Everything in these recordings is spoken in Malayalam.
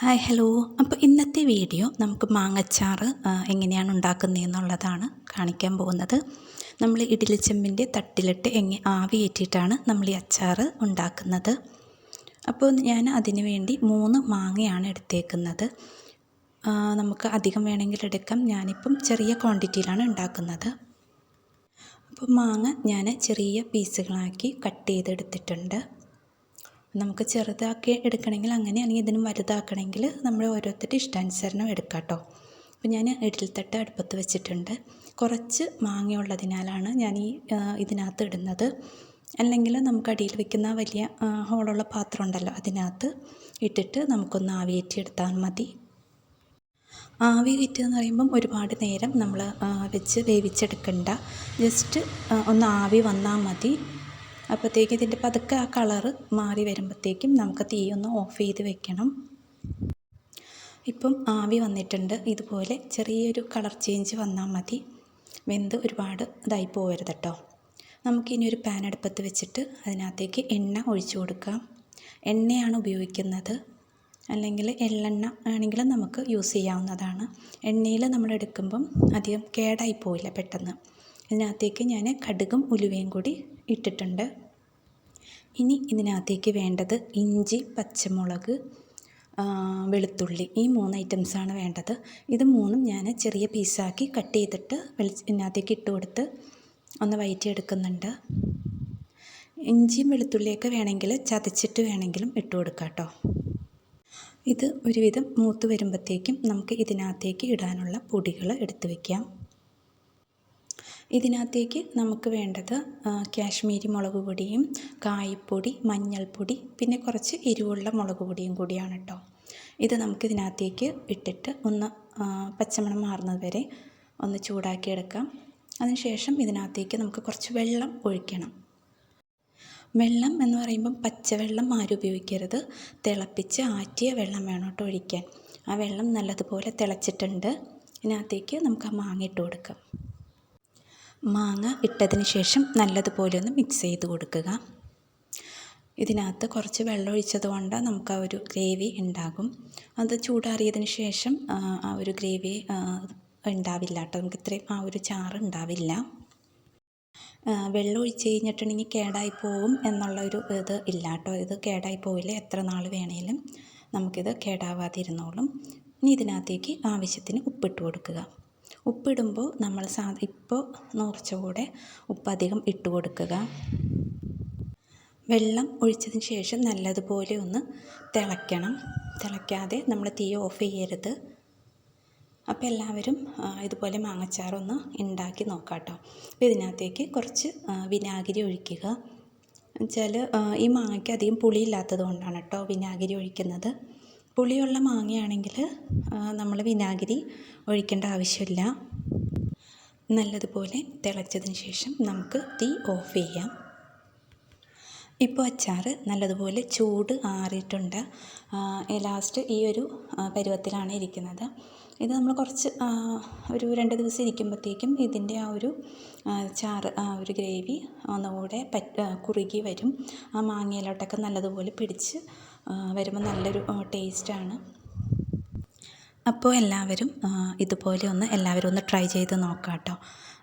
ഹായ് ഹലോ അപ്പോൾ ഇന്നത്തെ വീഡിയോ നമുക്ക് മാങ്ങച്ചാറ് എങ്ങനെയാണ് ഉണ്ടാക്കുന്നതെന്നുള്ളതാണ് കാണിക്കാൻ പോകുന്നത്. നമ്മൾ ഇഡലിച്ചെമ്പിന്റെ തട്ടിലിട്ട് ആവി ഏറ്റിയിട്ടാണ് നമ്മൾ ഈ അച്ചാർ ഉണ്ടാക്കുന്നത്. അപ്പോൾ ഞാൻ അതിന് വേണ്ടി മൂന്ന് മാങ്ങയാണ് എടുത്തേക്കുന്നത്. നമുക്ക് അധികം വേണമെങ്കിൽ എടുക്കാം. ഞാനിപ്പം ചെറിയ ക്വാണ്ടിറ്റിയിലാണ് ഉണ്ടാക്കുന്നത്. അപ്പോൾ മാങ്ങ ഞാൻ ചെറിയ പീസുകളാക്കി കട്ട് ചെയ്തെടുത്തിട്ടുണ്ട്. നമുക്ക് ചെറുതാക്കി എടുക്കണമെങ്കിൽ അങ്ങനെ അല്ലെങ്കിൽ ഇതിനും വലുതാക്കണമെങ്കിൽ നമ്മൾ ഓരോരുത്തരുടെ ഇഷ്ടാനുസരണം എടുക്കാം കേട്ടോ. അപ്പോൾ ഞാൻ ഇഡലിത്തട്ട് അടുപ്പത്ത് വെച്ചിട്ടുണ്ട്. കുറച്ച് മാങ്ങയുള്ളതിനാലാണ് ഞാൻ ഈ ഇതിനകത്ത് ഇടുന്നത്. അല്ലെങ്കിൽ നമുക്ക് അടിയിൽ വെക്കുന്ന വലിയ ഹോളുള്ള പാത്രം ഉണ്ടല്ലോ അതിനകത്ത് ഇട്ടിട്ട് നമുക്കൊന്ന് ആവിയേറ്റി എടുത്താൽ മതി. ആവി കയറ്റുക എന്ന് പറയുമ്പം ഒരുപാട് നേരം നമ്മൾ വെച്ച് വേവിച്ചെടുക്കണ്ട. ജസ്റ്റ് ഒന്ന് ആവി വന്നാൽ മതി. അപ്പോഴത്തേക്ക് ഇതിന്റെ പതുക്കെ ആ കളറ് മാറി വരുമ്പോഴത്തേക്കും നമുക്ക് തീ ഒന്ന് ഓഫ് ചെയ്ത് വെക്കണം. ഇപ്പം ആവി വന്നിട്ടുണ്ട്. ഇതുപോലെ ചെറിയൊരു കളർ ചേഞ്ച് വന്നാൽ മതി. വെന്ത് ഒരുപാട് ഇതായി പോകരുത് കേട്ടോ നമുക്കിനി ഒരു പാൻ അടുപ്പത്ത് വെച്ചിട്ട് അതിനകത്തേക്ക് എണ്ണ ഒഴിച്ചു കൊടുക്കാം. എണ്ണയാണ് ഉപയോഗിക്കുന്നത്. അല്ലെങ്കിൽ എള്ളെണ്ണ ആണെങ്കിലും നമുക്ക് യൂസ് ചെയ്യാവുന്നതാണ്. എണ്ണയിൽ നമ്മൾ എടുക്കുമ്പം അധികം കേടായി പോവില്ല പെട്ടെന്ന്. ഇതിനകത്തേക്ക് ഞാൻ കടുകും ഉലുവയും കൂടി ഇട്ടിട്ടുണ്ട്. ഇനി ഇതിനകത്തേക്ക് വേണ്ടത് ഇഞ്ചി പച്ചമുളക് വെളുത്തുള്ളി ഈ മൂന്ന് ഐറ്റംസാണ് വേണ്ടത്. ഇത് മൂന്നും ഞാൻ ചെറിയ പീസാക്കി കട്ട് ചെയ്തിട്ട് വെളിച്ച ഇതിനകത്തേക്ക് ഇട്ട് കൊടുത്ത് ഒന്ന് വയറ്റിയെടുക്കുന്നുണ്ട്. ഇഞ്ചിയും വെളുത്തുള്ളിയൊക്കെ വേണമെങ്കിൽ ചതച്ചിട്ട് വേണമെങ്കിലും ഇട്ട് കൊടുക്കാം കേട്ടോ ഇത് ഒരുവിധം മൂത്ത് വരുമ്പോഴത്തേക്കും നമുക്ക് ഇതിനകത്തേക്ക് ഇടാനുള്ള പൊടികൾ എടുത്ത് വയ്ക്കാം ഇതിനകത്തേക്ക് നമുക്ക് വേണ്ടത് കാശ്മീരി മുളക് പൊടിയും കായപ്പൊടി മഞ്ഞൾപ്പൊടി പിന്നെ കുറച്ച് എരിവുള്ള മുളക് പൊടിയും കൂടിയാണ് കേട്ടോ ഇത് നമുക്ക് ഇതിനകത്തേക്ക് ഇട്ടിട്ട് ഒന്ന് പച്ചമണം മാറുന്നത് വരെ ഒന്ന് ചൂടാക്കിയെടുക്കാം. അതിനുശേഷം ഇതിനകത്തേക്ക് നമുക്ക് കുറച്ച് വെള്ളം ഒഴിക്കണം. വെള്ളം എന്ന് പറയുമ്പം പച്ചവെള്ളം ആരും ഉപയോഗിക്കരുത്. തിളപ്പിച്ച് ആറ്റിയ വെള്ളം വേണം കേട്ടോ ഒഴിക്കാൻ. ആ വെള്ളം നല്ലതുപോലെ തിളച്ചിട്ടുണ്ട്. ഇതിനകത്തേക്ക് നമുക്ക് ആ മാങ്ങ ഇട്ട് കൊടുക്കാം. മാങ്ങ ഇട്ടതിന് ശേഷം നല്ലതുപോലെ ഒന്ന് മിക്സ് ചെയ്ത് കൊടുക്കുക. ഇതിനകത്ത് കുറച്ച് വെള്ളം ഒഴിച്ചത് കൊണ്ട് നമുക്ക് ആ ഒരു ഗ്രേവി ഉണ്ടാകും. അത് ചൂടാറിയതിന് ശേഷം ആ ഒരു ഗ്രേവി ഉണ്ടാവില്ല കേട്ടോ. നമുക്ക് ഇത്രയും ആ ഒരു ചാറ് ഉണ്ടാവില്ല. വെള്ളം ഒഴിച്ച് കഴിഞ്ഞിട്ടുണ്ടെങ്കിൽ കേടായി പോവും എന്നുള്ള ഒരു ഇത് ഇല്ല കേട്ടോ ഇത് കേടായി പോവില്ല. എത്ര നാൾ വേണേലും നമുക്കിത് കേടാവാതിരുന്നോളും. ഇനി ഇതിനകത്തേക്ക് ആവശ്യത്തിന് ഉപ്പിട്ട് കൊടുക്കുക. ഉപ്പിടുമ്പോൾ നമ്മൾ സാ ഇപ്പോൾ കുറച്ച് കൂടെ ഉപ്പ് അധികം ഇട്ട് കൊടുക്കുക. വെള്ളം ഒഴിച്ചതിന് ശേഷം നല്ലതുപോലെ ഒന്ന് തിളയ്ക്കണം. തിളയ്ക്കാതെ നമ്മൾ തീ ഓഫ് ചെയ്യരുത്. അപ്പോൾ എല്ലാവരും ഇതുപോലെ മാങ്ങച്ചാറൊന്ന് ഉണ്ടാക്കി നോക്കാം കേട്ടോ അപ്പോൾ ഇതിനകത്തേക്ക് കുറച്ച് വിനാഗിരി ഒഴിക്കുക. വെച്ചാൽ ഈ മാങ്ങയ്ക്ക് അധികം പുളിയില്ലാത്തത് കൊണ്ടാണ് കേട്ടോ വിനാഗിരി ഒഴിക്കുന്നത്. പുളിയുള്ള മാങ്ങയാണെങ്കിൽ നമ്മൾ വിനാഗിരി ഒഴിക്കേണ്ട ആവശ്യമില്ല. നല്ലതുപോലെ തിളച്ചതിന് ശേഷം നമുക്ക് തീ ഓഫ് ചെയ്യാം. ഇപ്പോൾ അച്ചാർ നല്ലതുപോലെ ചൂട് ആറിയിട്ടുണ്ട്. ലാസ്റ്റ് ഈ ഒരു പരുവത്തിലാണ് ഇരിക്കുന്നത്. ഇത് നമ്മൾ കുറച്ച് ഒരു രണ്ട് ദിവസം ഇരിക്കുമ്പോഴത്തേക്കും ഇതിന്റെ ആ ഒരു ചാറ് ആ ഒരു ഗ്രേവി ഒന്നുകൂടെ പറ്റ കുറുകി വരും. ആ മാങ്ങയിലോട്ടൊക്കെ നല്ലതുപോലെ പിടിച്ച് വരുമ്പോൾ നല്ലൊരു ടേസ്റ്റാണ് അപ്പോൾ എല്ലാവരും ഇതുപോലെ ഒന്ന് എല്ലാവരും ഒന്ന് ട്രൈ ചെയ്ത് നോക്കാം കേട്ടോ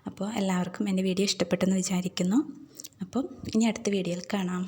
അപ്പോൾ എല്ലാവർക്കും എന്റെ വീഡിയോ ഇഷ്ടപ്പെട്ടെന്ന് വിചാരിക്കുന്നു. അപ്പം ഇനി അടുത്ത വീഡിയോയിൽ കാണാം.